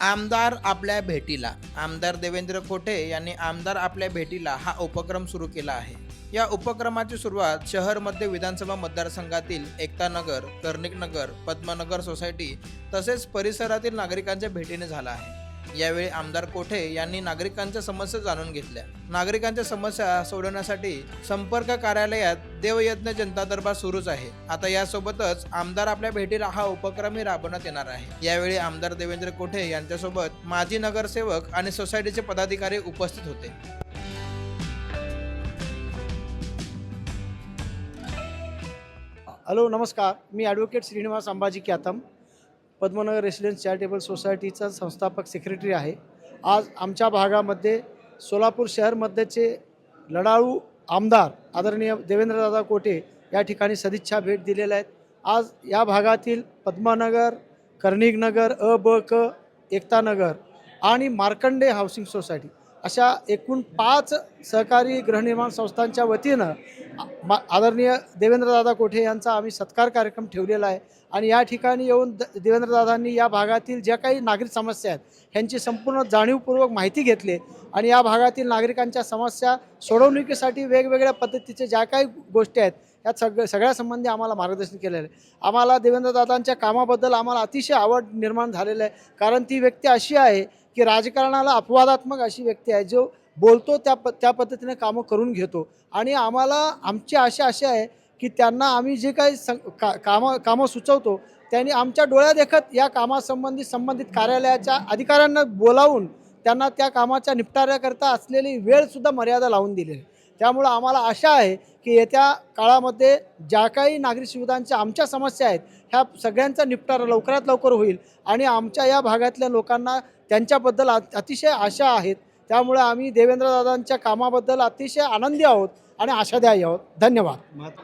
आमदार आपल्या भेटीला. आमदार देवेंद्र कोठे यांनी आमदार आपल्या भेटीला हा उपक्रम सुरू केला आहे. या उपक्रमाची सुरुवात शहरमध्ये विधानसभा मतदारसंघातील एकता नगर कर्णिक नगर पद्मनगर सोसायटी तसेच परिसरातील नागरिकांच्या भेटीने झाला आहे. यावेळी आमदार कोठे यांनी नागरिकांच्या समस्या जाणून घेतल्या. नागरिकांच्या समस्या सोडवण्यासाठी संपर्क कार्यालयात देवयज्ञ जनता दरबार सुरूच आहे. आता यासोबतच आमदार आपल्या भेटीला हा उपक्रमही राबवण्यात येणार आहे. यावेळी आमदार देवेंद्र कोठे यांच्यासोबत माजी नगरसेवक आणि सोसायटीचे पदाधिकारी उपस्थित होते. हॅलो नमस्कार. मी advocate Shrinivas Ambaji Kyatam Padmanagar residence charitable सोसायटीचा संस्थापक सेक्रेटरी आहे. आज आमच्या भागामध्ये सोलापूर शहरमध्येचे लढाऊ आमदार आदरणीय देवेंद्रदादा कोटे या ठिकाणी सदिच्छा भेट दिलेल्या आहेत. आज या भागातील पद्मानगर कर्णिकनगर अ ब क एकतानगर आणि मार्कंडे हाऊसिंग सोसायटी अशा एकूण पाच सहकारी गृहनिर्माण संस्थांच्या वतीनं मा- आदरणीय देवेंद्रदादा कोठे यांचा आम्ही सत्कार कार्यक्रम ठेवलेला आहे. आणि या ठिकाणी येऊन द देवेंद्रदादांनी या भागातील ज्या काही नागरिक समस्या आहेत ह्यांची संपूर्ण जाणीवपूर्वक माहिती घेतली आणि या भागातील नागरिकांच्या समस्या सोडवणुकीसाठी वेगवेगळ्या पद्धतीचे ज्या काही गोष्टी आहेत या सग सगळ्या संबंधी आम्हाला मार्गदर्शन केलेलं आहे. आम्हाला देवेंद्रदादांच्या कामाबद्दल आम्हाला अतिशय आवड निर्माण झालेलं आहे. कारण ती व्यक्ती अशी आहे की राजकारणाला अपवादात्मक अशी व्यक्ती आहे जो बोलतो त्या प त्या पद्धतीने कामं करून घेतो. आणि आम्हाला आमची आशा अशी आहे की त्यांना आम्ही जे काही सं का कामं कामं सुचवतो त्यांनी आमच्या डोळ्यादेखत या कामासंबंधी संबंधित कार्यालयाच्या अधिकाऱ्यांना बोलावून त्यांना त्या कामाच्या निपटाऱ्याकरता असलेली वेळसुद्धा मर्यादा लावून दिली आहे. त्यामुळं आम्हाला आशा आहे की येत्या काळामध्ये ज्या काही नागरिक सुविधांच्या आमच्या समस्या आहेत ह्या सगळ्यांचा निपटारा लवकरात लवकर होईल. आणि आमच्या या भागातल्या लोकांना त्यांच्याबद्दल अतिशय आशा आहेत. त्यामुळे आम्ही देवेंद्रदादांच्या कामाबद्दल अतिशय आनंदी आहोत आणि आशादायी आहोत. धन्यवाद.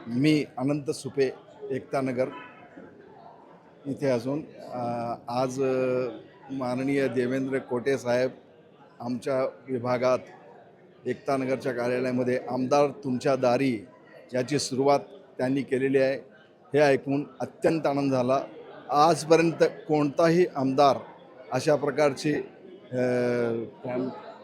मी अनंत सुपे एकतानगर इथे असून आज माननीय देवेंद्र कोटे साहेब आमच्या विभागात एकतानगरच्या कार्यालयामध्ये आमदार तुमच्या दारी याची सुरुवात त्यांनी केलेली आहे. हे ऐकून अत्यंत आनंद झाला. आजपर्यंत कोणताही आमदार अशा प्रकारची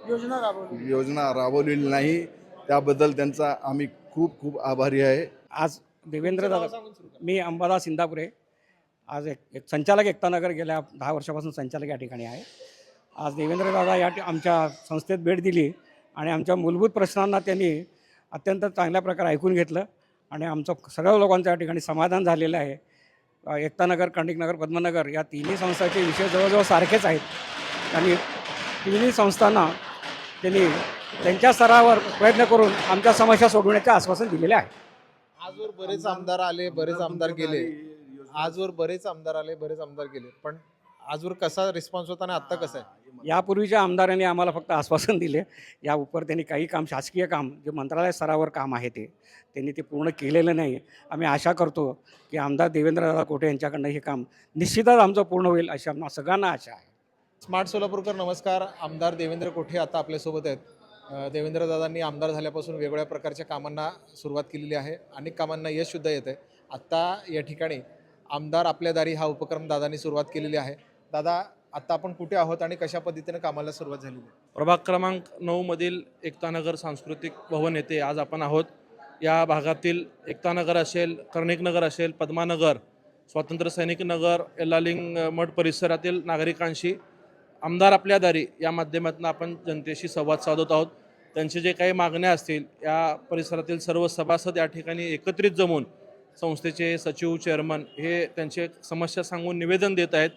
योजना राबवली. योजना राबवलेली नाही. त्याबद्दल त्यांचा आम्ही खूप खूप आभारी आहे. आज देवेंद्र दादा मी अंबादास इंदापुरे. आज एक एक संचालक एकतानगर गेल्या दहा वर्षापासून संचालक या ठिकाणी आहे. आज देवेंद्र दादा या ठि- आमच्या संस्थेत भेट दिली आणि आमच्या मूलभूत प्रश्नांना त्यांनी अत्यंत चांगल्या प्रकारे ऐकून घेतलं आणि आमचं सगळ्या लोकांचं या ठिकाणी समाधान झालेलं आहे. एकतानगर कर्णिकनगर पद्मनगर या तिन्ही संस्थांचे विषय जवळजवळ सारखेच आहेत. आणि तिन्ही संस्थांना त्यांनी त्यांच्या स्तरावर प्रयत्न करून आमच्या समस्या सोडवण्याचे आश्वासन दिलेले आहे. आजवर बरेच आमदार आले बरेच आमदार गेले. आजवर बरेच आमदार आले बरेच आमदार गेले. पण आजवर कसा रिस्पॉन्स होता आणि आता कसा आहे? यापूर्वीच्या आमदारांनी आम्हाला फक्त आश्वासन दिले. या उपर त्यांनी काही काम शासकीय काम जे मंत्रालय स्तरावर काम आहे ते त्यांनी ते पूर्ण केलेलं नाही. आम्ही आशा करतो की आमदार देवेंद्रदादा कोठे यांच्याकडनं हे काम निश्चितच आमचं पूर्ण होईल अशी आम्हा सगळ्यांना आशा आहे. स्मार्ट सोलापूरकर नमस्कार. आमदार देवेंद्र कोठे आता आपल्यासोबत आहेत? देवेंद्रदादांनी आमदार झाल्यापासून वेगवेगळ्या प्रकारच्या कामांना सुरुवात केलेली आहे. अनेक कामांना यशसुद्धा येत आहे आत्ता या ठिकाणी आमदार आपल्या दारी हा उपक्रम दादांनी सुरुवात केलेली आहे. दादा आत्ता आपण कुठे आहोत आणि कशा पद्धतीने कामाला सुरुवात झाली प्रभाग क्रमांक नऊमधील एकतानगर सांस्कृतिक भवन येथे आज आपण आहोत. या भागातील एकतानगर असेल कर्णिकनगर असेल पद्मानगर स्वातंत्र्य सैनिक नगर एल्लालिंग मठ परिसरातील नागरिकांशी आमदार आपल्या दारी या माध्यमातून आपण जनतेशी संवाद साधत आहोत. त्यांचे जे काही मागण्या असतील या परिसरातील सर्व सभासद या ठिकाणी एकत्रित जमून संस्थेचे सचिव चेअरमन हे त्यांचे समस्या सांगून निवेदन देत आहेत.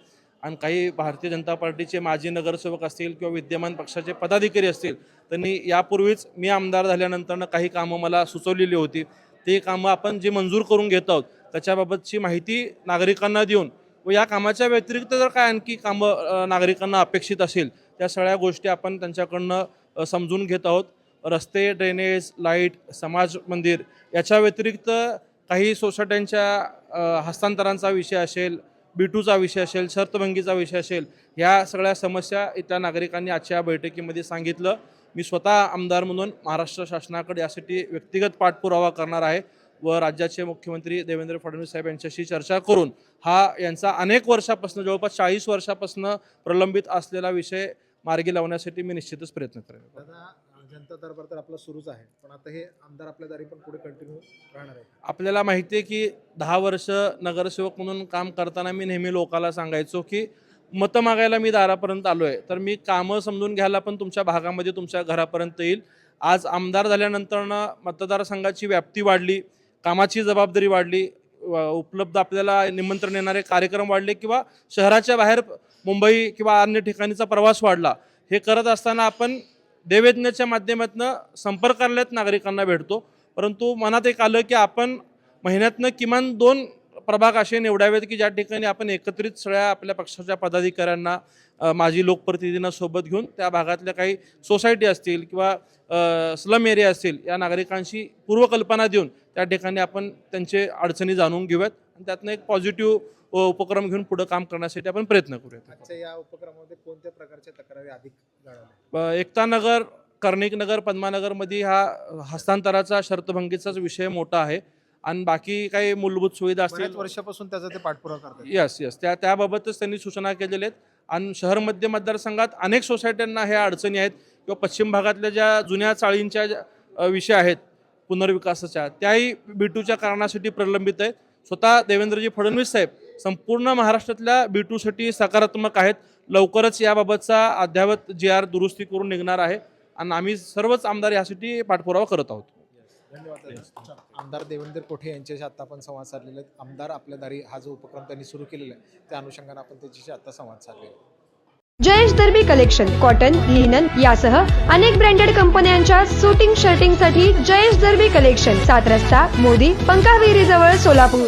आणि काही भारतीय जनता पार्टीचे माजी नगरसेवक असतील किंवा विद्यमान पक्षाचे पदाधिकारी असतील त्यांनी यापूर्वीच मी आमदार झाल्यानंतरनं काही कामं मला सुचवलेली होती. ते कामं आपण जे मंजूर करून घेत आहोत त्याच्याबाबतची माहिती नागरिकांना देऊन व या कामाच्या व्यतिरिक्त जर काय आणखी कामं नागरिकांना अपेक्षित असेल त्या सगळ्या गोष्टी आपण त्यांच्याकडनं समजून घेत आहोत. रस्ते ड्रेनेज लाइट समाज मंदिर याच्या व्यतिरिक्त काही सोसायट्यांच्या हस्तांतरांचा विषय असेल बिटूचा विषय असेल शर्तभंगीचा विषय असेल ह्या सगळ्या समस्या इथल्या नागरिकांनी आजच्या बैठकीमध्ये सांगितलं. मी स्वतः आमदार म्हणून महाराष्ट्र शासनाकडे यासाठी व्यक्तिगत पाठपुरावा करणार आहे व राज्याचे मुख्यमंत्री देवेंद्र फडणवीस साहेब यांच्याशी चर्चा करून हा यांचा अनेक वर्षापासून जवळपास चाळीस वर्षापासून प्रलंबित असलेला विषय मार्गी लावण्यासाठी मी निश्चितच प्रयत्न करेन. दादा जनता दरबार तर आपला सुरूच आहे. पण आता हे आमदार आपल्या दारी पण पुढे कंटिन्यू राहणार आहे. आपल्याला माहिती आहे की दहा वर्ष नगरसेवक म्हणून काम करताना मी नेहमी लोकाला सांगायचो की मतं मागायला मी दारापर्यंत आलो आहे तर मी कामं समजून घ्यायला पण तुमच्या भागामध्ये तुमच्या घरापर्यंत येईल. आज आमदार झाल्यानंतरनं मतदारसंघाची व्याप्ती वाढली कामाची जबाबदारी वाढली उपलब्ध आपल्याला निमंत्रण येणारे कार्यक्रम वाढले किंवा शहराच्या बाहेर मुंबई किंवा अन्य ठिकाणीचा प्रवास वाढला. हे करत असताना आपण देवयज्ञाच्या माध्यमातून संपर्कालयात नागरिकांना भेटतो. परंतु मनात एक आलं की आपण महिन्यातनं किमान दोन प्रभाग असे निवडावेत की ज्या ठिकाणी आपण एकत्रित सगळ्या आपल्या पक्षाच्या पदाधिकाऱ्यांना माजी लोकप्रतिनिधींना सोबत घेऊन त्या भागातल्या काही सोसायटी असतील किंवा स्लम एरिया असतील या नागरिकांशी पूर्वकल्पना देऊन त्या ठिकाणी आपण त्यांचे अडचणी जाणून घेऊयात. आणि त्यातनं एक पॉझिटिव्ह उपक्रम घेऊन पुढं काम करण्यासाठी आपण प्रयत्न करूयात. आजच्या या उपक्रमामध्ये कोणत्या प्रकारच्या तक्रारी अधिक जाणवल्या? अ, एकता नगर कर्णिक नगर पद्मानगरमध्ये हा हस्तांतराचा शर्तभंगीचाच विषय मोठा आहे. आणि बाकी काही मूलभूत सुविधा बऱ्याच असतील वर्षापासून त्याचा ते पाठपुरावा करतात. यस यस त्या त्याबाबतच त्यांनी सूचना केलेल्या आहेत. आणि शहर मध्य मतदारसंघात अनेक सोसायट्यांना ह्या अडचणी आहेत. किंवा पश्चिम भागातल्या ज्या जुन्या चाळींच्या ज्या, अ, विषय आहेत पुनर्विकासाच्या त्याही बिटूच्या कारणासाठी प्रलंबित आहेत. स्वतः देवेंद्रजी फडणवीस साहेब संपूर्ण महाराष्ट्रातल्या बिटूसाठी सकारात्मक आहेत. लवकरच याबाबतचा अद्यावत जी आर दुरुस्ती करून निघणार आहे. आणि आम्ही सर्वच आमदार यासाठी पाठपुरावा करत आहोत. धन्यवाद. आमदार देवेंद्र कोठे यांच्याशी आता आपण संवाद साधलेले आहेत आमदार आपल्या दारी हा जो उपक्रम त्यांनी सुरू केलेला आहे त्या अनुषंगाने आपण त्यांच्याशी आता संवाद साधलेला आहे. Jayesh Darbi collection cotton linen यासह अनेक ब्रँडेड कंपन्यांच्या सुटिंग शर्टिंगसाठी जयेश दर्बी कलेक्शन सात रस्ता मोदी पंकाविरी जवळ सोलापूर.